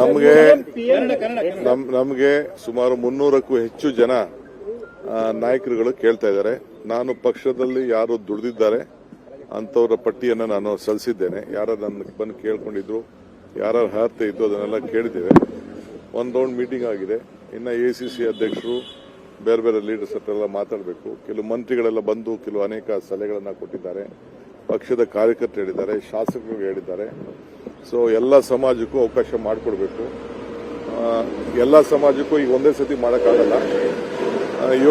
ನಮಗೆ ನಮ್ ನಮಗೆ ಸುಮಾರು ಮುನ್ನೂರಕ್ಕೂ ಹೆಚ್ಚು ಜನ ನಾಯಕರುಗಳು ಕೇಳ್ತಾ ಇದ್ದಾರೆ. ನಾನು ಪಕ್ಷದಲ್ಲಿ ಯಾರು ದುಡಿದಿದ್ದಾರೆ ಅಂತವರ ಪಟ್ಟಿಯನ್ನು ನಾನು ಸಲ್ಲಿಸಿದ್ದೇನೆ. ಯಾರು ನನ್ನ ಬಂದು ಕೇಳ್ಕೊಂಡಿದ್ರು ಯಾರು ಅರ್ಹತೆ ಇತ್ತು ಅದನ್ನೆಲ್ಲ ಕೇಳಿದ್ದೇವೆ. ಒಂದು ರೌಂಡ್ ಮೀಟಿಂಗ್ ಆಗಿದೆ. ಇನ್ನು ಎ ಸಿ ಸಿ ಅಧ್ಯಕ್ಷರು ಬೇರೆ ಬೇರೆ ಲೀಡರ್ಸ್ ಹತ್ರ ಎಲ್ಲ ಮಾತಾಡಬೇಕು. ಕೆಲವು ಮಂತ್ರಿಗಳೆಲ್ಲ ಬಂದು ಕೆಲವು ಅನೇಕ ಸಲಹೆಗಳನ್ನು ಕೊಟ್ಟಿದ್ದಾರೆ. ಪಕ್ಷದ ಕಾರ್ಯಕರ್ತರು ಹೇಳಿದ್ದಾರೆ ಶಾಸಕರು ಹೇಳಿದ್ದಾರೆ. ಸೊ ಎಲ್ಲ ಸಮಾಜಕ್ಕೂ ಅವಕಾಶ ಮಾಡಿಕೊಡ್ಬೇಕು. ಎಲ್ಲ ಸಮಾಜಕ್ಕೂ ಈಗ ಒಂದೇ ಸತಿ ಮಾಡೋಕ್ಕಾಗಲ್ಲ.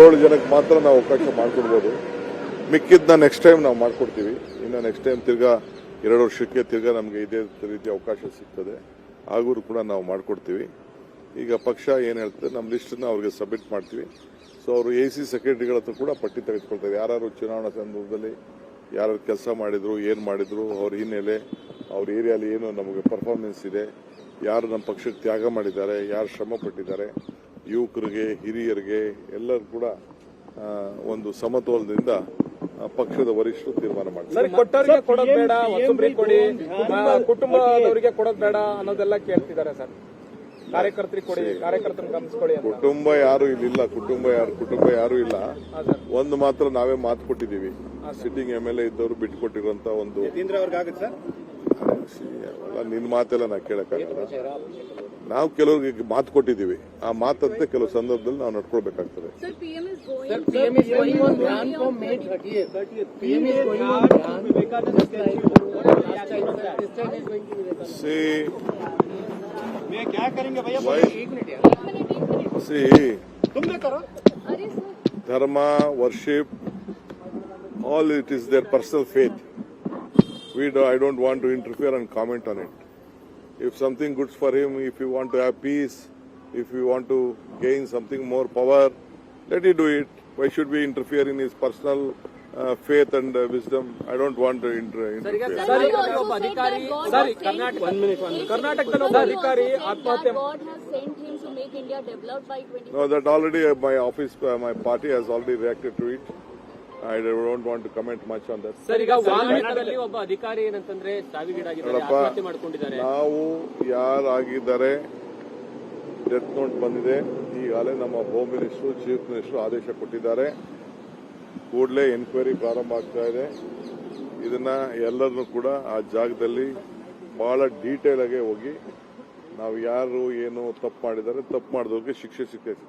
ಏಳು ಜನಕ್ಕೆ ಮಾತ್ರ ನಾವು ಅವಕಾಶ ಮಾಡಿಕೊಡ್ಬೋದು. ಮಿಕ್ಕಿದ್ದನ್ನ ನೆಕ್ಸ್ಟ್ ಟೈಮ್ ನಾವು ಮಾಡ್ಕೊಡ್ತೀವಿ. ಇನ್ನು ನೆಕ್ಸ್ಟ್ ಟೈಮ್ ತಿರ್ಗಾ ಎರಡು ವರ್ಷಕ್ಕೆ ತಿರ್ಗಾ ನಮಗೆ ಇದೇ ರೀತಿ ಅವಕಾಶ ಸಿಗ್ತದೆ. ಆಗೂ ಕೂಡ ನಾವು ಮಾಡಿಕೊಡ್ತೀವಿ. ಈಗ ಪಕ್ಷ ಏನು ಹೇಳ್ತದೆ ನಮ್ಮ ಲಿಸ್ಟನ್ನು ಅವ್ರಿಗೆ ಸಬ್ಮಿಟ್ ಮಾಡ್ತೀವಿ. ಸೊ ಅವರು ಎ ಸಿ ಸೆಕ್ರೆಟರಿಗಳ ಹತ್ರ ಕೂಡ ಪಟ್ಟಿ ತೆಗೆದುಕೊಳ್ತಾರೆ. ಯಾರು ಚುನಾವಣಾ ಸಂದರ್ಭದಲ್ಲಿ ಯಾರು ಕೆಲಸ ಮಾಡಿದ್ರು ಏನು ಮಾಡಿದ್ರು ಅವ್ರ ಹಿನ್ನೆಲೆ ಅವ್ರ ಏರಿಯಾಲಿ ಏನು ನಮಗೆ ಪರ್ಫಾರ್ಮೆನ್ಸ್ ಇದೆ ಯಾರು ನಮ್ಮ ಪಕ್ಷಕ್ಕೆ ತ್ಯಾಗ ಮಾಡಿದ್ದಾರೆ ಯಾರು ಶ್ರಮ ಪಟ್ಟಿದ್ದಾರೆ ಯುವಕರಿಗೆ ಹಿರಿಯರಿಗೆ ಎಲ್ಲರೂ ಕೂಡ ಒಂದು ಸಮತೋಲನದಿಂದ ಪಕ್ಷದ ವರಿಷ್ಠರು ತೀರ್ಮಾನ ಮಾಡ್ತಾರೆ. ಸರ್ ಕೊಟ್ಟವರಿಗೆ ಕೊಡೋದ್ ಬೇಡ ಹೊಸಬ್ರಿಗೆ ಕೊಡಿ ಆ, ಕುಟುಂಬದವರಿಗೆ ಕೊಡೋದ್ ಬೇಡ ಅನ್ನೋದೆಲ್ಲ ಕೇಳ್ತಿದ್ದಾರೆ ಸರ್. ಕಾರ್ಯಕರ್ತರಿಗೆ ಕೊಡಿ ಕಾರ್ಯಕರ್ತರನ್ನ ಗಮನಿಸ್ಕೊಳ್ಳಿ ಅಂತ. ಕುಟುಂಬ ಯಾರು ಇಲ್ಲ ಕುಟುಂಬ ಯಾರು ಕುಟುಂಬ ಯಾರು ಇಲ್ಲ. ಒಂದು ಮಾತ್ರ ನಾವೇ ಮಾತು ಕೊಟ್ಟಿದ್ದೀವಿ. ಸಿಟ್ಟಿಂಗ್ ಎಂ ಎಲ್ ಎ ಇದ್ದವರು ಬಿಟ್ಟುಕೊಟ್ಟಿರುವಂತ ಒಂದು ನಿನ್ ನಿನ್ನ ಮಾತೆಲ್ಲ ನಾ ಕೇಳಕ್ಕಾಗಲ್ಲ. ನಾವು ಕೆಲವ್ರಿಗೆ ಮಾತು ಕೊಟ್ಟಿದ್ದೀವಿ. ಆ ಮಾತಂತೆ ಕೆಲವು ಸಂದರ್ಭದಲ್ಲಿ ನಾವು ನಡ್ಕೊಳ್ಬೇಕಾಗ್ತದೆ. ಸಿ ಧರ್ಮ worship all it is their personal faith. We do, I don't want to interfere and comment on it. If something good for him, if you want to have peace, if you want to gain something more power, let he do it. Why should we interfere in his personal uh, faith and uh, wisdom. I don't want to inter interfere. Sorry, Karnataka. One minute, one minute. Karnataka adhikari, Atmatyam. God has sent him to make India developed No, that already uh, my office, uh, my party has already reacted to it. I don't want to comment much on that sir ಈಗ ವಾಲ್ಮೀಕದಲ್ಲಿ ಒಬ್ಬ ಅಧಿಕಾರಿ ಏನಂತಂದ್ರೆ ಸಾವಿಗೀಡಾಗಿದ್ದಾರೆ ಆತ್ಮಹತ್ಯೆ ಮಾಡ್ಕೊಂಡಿದ್ದಾರೆ. ನಾವು ಯಾರಾಗಿದ್ದಾರೆ death note ಬಂದಿದೆ. ಈಗಾಗಲೇ ನಮ್ಮ ಹೋಮ್ ಮಿನಿಸ್ಟರ್ ಚೀಫ್ ಮಿನಿಸ್ಟರ್ ಆದೇಶ ಕೊಟ್ಟಿದ್ದಾರೆ. ಕೂಡಲೇ ಎನ್ಕ್ವೈರಿ ಪ್ರಾರಂಭ ಆಗ್ತಾ ಇದೆ. ಇದನ್ನ ಎಲ್ಲರನ್ನೂ ಕೂಡ ಆ ಜಾಗದಲ್ಲಿ ಬಹಳ ಡೀಟೇಲ್ ಆಗಿ ಹೋಗಿ ನಾವು ಯಾರು ಏನು ತಪ್ಪು ಮಾಡಿದ್ದಾರೆ ತಪ್ಪು ಮಾಡಿದವ್ರಿಗೆ ಶಿಕ್ಷೆ ಸಿಗ್ತೈತೆ